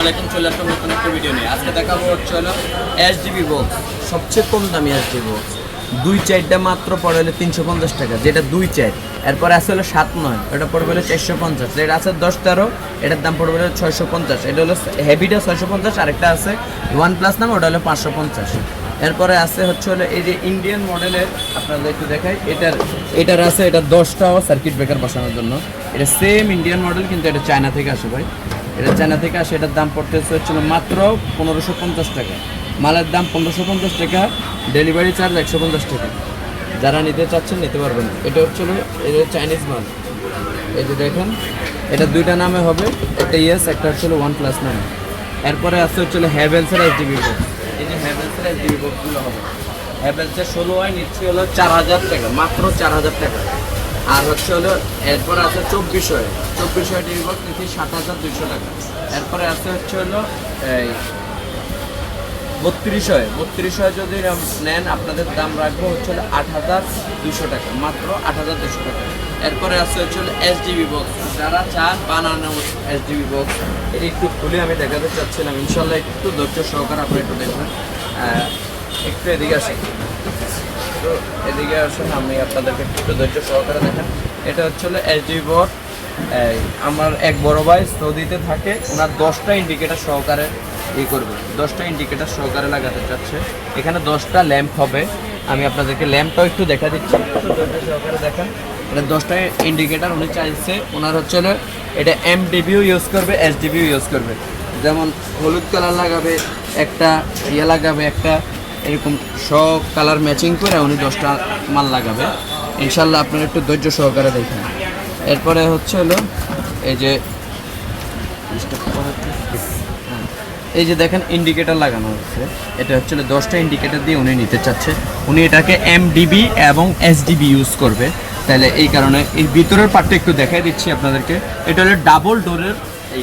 আলাইকুম, চলে আসলাম নতুন একটা ভিডিও নিয়ে। আজকে দেখাবো হচ্ছে হলো এস ডিবি বক্স সবচেয়ে কম দামি এস ডিবি বক্স দুই চারটা মাত্র পড়ে হলো তিনশো পঞ্চাশ টাকা, যেটা দুই চার। এরপর আছে হলো সাত নয়, এটা পড়বে হলো চারশো পঞ্চাশ। এটা আছে দশ তেরো, এটার দাম পড়বে হলো ছয়শো পঞ্চাশ। এটা হলো হেভিটা ছয়শো পঞ্চাশ, আরেকটা আছে ওয়ান প্লাস নাম, ওটা হলো পাঁচশো পঞ্চাশ। এরপরে আছে হচ্ছে হলো এই যে ইন্ডিয়ান মডেলের আপনাদের একটু দেখাই, এটার এটার আছে, এটা দশটাও সার্কিট ব্রেকার বসানোর জন্য। এটা সেম ইন্ডিয়ান মডেল কিন্তু এটা চায়না থেকে আসে ভাই। এটা চায়না থেকে আসে, এটার দাম পড়তেছে হচ্ছিল মাত্র পনেরোশো পঞ্চাশ টাকা। মালের দাম পনেরোশো পঞ্চাশ টাকা ডেলিভারি চার্জ একশো পঞ্চাশ টাকা। যারা নিতে চাচ্ছেন নিতে পারবেন। এটা হচ্ছিল এটা চাইনিজ মাল। এই যে দেখেন, এটা দুইটা নামে হবে। একটা ইয়েস একটা হচ্ছিল ওয়ান প্লাস নামে। এরপরে আছে হচ্ছিল হ্যাভেলসের এস ডিবি বক্স এই যে হ্যাভেলসের এস ডিবি বক্সগুলো হবে। হ্যাভেলসের ষোলো হয় নিচ্ছি হলো চার হাজার টাকা, মাত্র চার হাজার টাকা। আর হচ্ছে হলো, এরপরে আছে চব্বিশ হয় চব্বিশ টিভি বক্স নিচ্ছি সাত হাজার দুশো টাকা। এরপরে আছে হচ্ছে হলো, এই, বত্রিশ হয় বত্রিশ হয় যদি নেন, আপনাদের দাম রাখব হচ্ছে আট হাজার দুশো টাকা, মাত্র আট হাজার দুশো টাকা। এরপরে আছে হচ্ছে হলো এস ডিবি বক্স যারা চান, বানানো এস ডিবি বক্স এটা একটু খুলে আমি দেখাতে চাচ্ছিলাম। ইনশাল্লাহ একটু ধৈর্য সহকারে আপনি একটু দেখবেন। একটু এদিকে আসেন। তো এদিকে আসুন, আমি আপনাদেরকে একটু ধৈর্য সহকারে দেখেন। এটা হচ্ছে হলো এসডি বোর্ড আমার এক বড় ভাই সৌদিতে থাকে, ওনার দশটা ইন্ডিকেটার সহকারে ই করবে। দশটা ইন্ডিকেটার সহকারে লাগাতে চাচ্ছে। এখানে দশটা ল্যাম্প হবে। আমি আপনাদেরকে ল্যাম্পটাও একটু দেখা দিচ্ছি। সহকারে দেখেন। এটা দশটা ইন্ডিকেটার উনি চাইছে, ওনার হচ্ছে এটা এম ডিবিও ইউজ করবে এস ডিবিও ইউজ করবে। যেমন হলুদ কালার লাগাবে, একটা ইয়ে লাগাবে, একটা এরকম সব কালার ম্যাচিং করে উনি দশটা মাল লাগাবে। ইনশাল্লাহ আপনারা একটু ধৈর্য সহকারে দেখেন। এরপরে হচ্ছে হলো এই যে এই যে দেখেন ইন্ডিকেটর লাগানো হচ্ছে। এটা হচ্ছে দশটা ইন্ডিকেটর দিয়ে উনি নিতে চাচ্ছে। উনি এটাকে এমডিবি এবং এসডিবি ইউজ করবে। তাহলে এই কারণে এই ভিতরের পার্টটা একটু দেখাই দিচ্ছি আপনাদেরকে। এটা হলো ডাবল ডোরের এই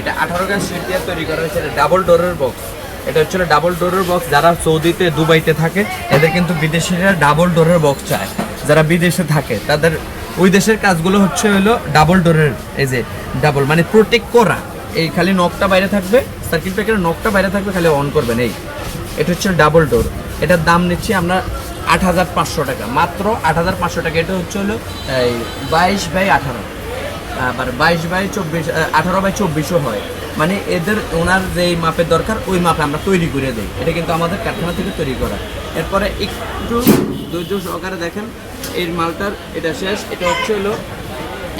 এটা আঠারো গাছ সিট দিয়ে তৈরি করা হয়েছে, এটা ডাবল ডোরের বক্স এটা হচ্ছে ডাবল ডোরের বক্স যারা সৌদিতে, দুবাইতে থাকে, এদের কিন্তু বিদেশিরা ডাবল ডোরের বক্স চায়। যারা বিদেশে থাকে, তাদের ওই দেশের কাজগুলো হচ্ছে হলো ডাবল ডোরের এই যে ডাবল মানে প্রোটেক্ট করা। এই খালি নখটা বাইরে থাকবে সার্কিট ব্রেকারের নখটা বাইরে থাকবে, খালি অন করবেন, এই। এটা হচ্ছে ডাবল ডোর এটার দাম নিচ্ছি আমরা আট হাজার পাঁচশো টাকা, মাত্র আট হাজার পাঁচশো টাকা। এটা হচ্ছে হলো, এই বাইশ বাই আঠারো। আবার বাইশ বাই চব্বিশ আঠারো বাই চব্বিশও হয়। মানে এদের, ওনার যেই মাপের দরকার, ওই মাপে আমরা তৈরি করে দিই। এটা কিন্তু আমাদের কারখানা থেকে তৈরি করা। এরপরে একটু ধৈর্য সহকারে দেখেন এই মালটার, এটা শেষ, এটা হচ্ছে হলো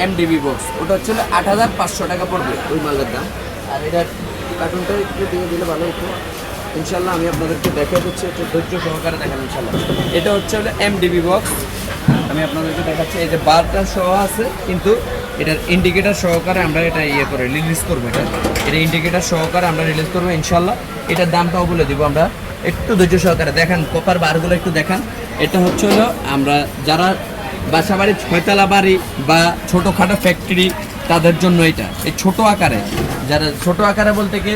এমডিবি বক্স ওটা হচ্ছে হলো আট হাজার পাঁচশো টাকা পড়বে ওই মালটার দাম। আর এটার কার্টুনটা একটু দিয়ে দিলে ভালো হতো। ইনশাল্লাহ আমি আপনাদেরকে দেখে দিচ্ছি, একটু ধৈর্য সহকারে দেখেন ইনশাল্লাহ এটা হচ্ছে হলো এমডিবি বক্স আমি আপনাদেরকে দেখাচ্ছি, এই যে বারটা সহ আছে, কিন্তু এটার ইন্ডিকেটার সহকারে আমরা এটা ইয়ে করে রিলিজ করব এটা। এটা ইন্ডিকেটার সহকারে আমরা রিলিজ করব ইনশাল্লাহ এটার দামটাও বলে দিব আমরা। একটু ধৈর্য সহকারে দেখেন কপার বারগুলো একটু দেখান। এটা হচ্ছে হলো আমরা যারা বাসা বাড়ি ছয়তলা বাড়ি বা ছোটোখাটো ফ্যাক্টরি তাদের জন্য এটা। এই ছোট আকারে, যারা ছোট আকারে বলতে কি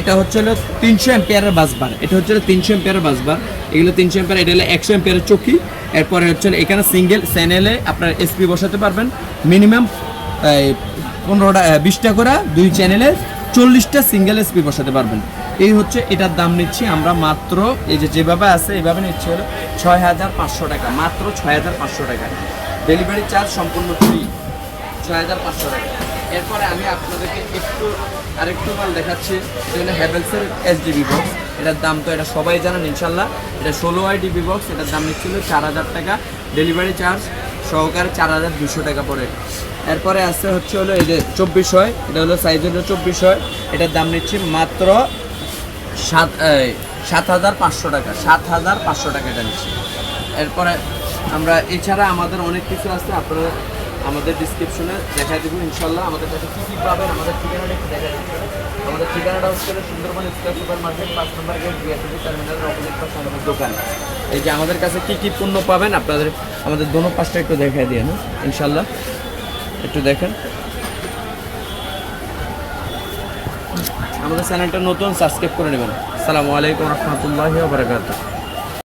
এটা হচ্ছে হলো তিনশো এম্পিয়ারের বাসবার এটা হচ্ছে হলো তিনশো এম্পিয়ারের বাসবার এগুলো তিনশো এম্পিয়ার এটা হলো একশো এম্পিয়ারের চকি। এরপরে হচ্ছে এখানে সিঙ্গেল চ্যানেলে আপনার এসপি বসাতে পারবেন। মিনিমাম পনেরোটা বিশটা করে দুই চ্যানেলে চল্লিশটা সিঙ্গেল এসপি বসাতে পারবেন। এই হচ্ছে এটার দাম নিচ্ছি আমরা মাত্র, এই যে যেভাবে আছে এইভাবে নিচ্ছি হলো ছয় হাজার পাঁচশো টাকা, মাত্র ছয় হাজার পাঁচশো টাকা। ডেলিভারি চার্জ সম্পূর্ণ ফ্রি ছয় হাজার পাঁচশো টাকা। এরপরে আমি আপনাদেরকে একটু, আরেকটু মাল দেখাচ্ছি হলো হ্যাভেলসের এস ডিবি বক্স এটার দাম তো এটা সবাই জানেন ইনশাল্লাহ। এটা ষোলো আই ডিবি বক্স এটার দাম নিচ্ছিল চার হাজার টাকা। ডেলিভারি চার্জ সহকারে চার হাজার দুশো টাকা পড়ে। এরপরে আছে হচ্ছে হলো এই যে চব্বিশ হয়, এটা হলো সাইজ হলো চব্বিশ হয়, এটার দাম নিচ্ছি মাত্র সাত সাত হাজার পাঁচশো টাকা সাত হাজার পাঁচশো টাকা এটা নিচ্ছি। এরপরে আমরা, এছাড়া আমাদের অনেক কিছু আছে, আপনারা আমাদের ডিসক্রিপশনে দেখা দেবো, ইনশাল্লাহ। আমাদের কাছে কী কী পাবেন, আমাদের ঠিকানাটা একটু দেখা আমাদের ঠিকানাটা হচ্ছে সুন্দরবন স্কোয়ার সুপার মার্কেট পাঁচ নম্বর গেট বিআরটিভি টার্মিনালের অপোজিট পাশে আমাদের দোকান। এই যে আমাদের কাছে কী কী পণ্য পাবেন, আপনাদের, আমাদের দোনো পাশটা একটু দেখা দিয়ে না, ইনশাল্লাহ। একটু দেখেন। আমাদের চ্যানেলটা নতুন সাবস্ক্রাইব করে নেবেন। আসসালামু আলাইকুম রহমতুল্লাহ বারাকাতুহু।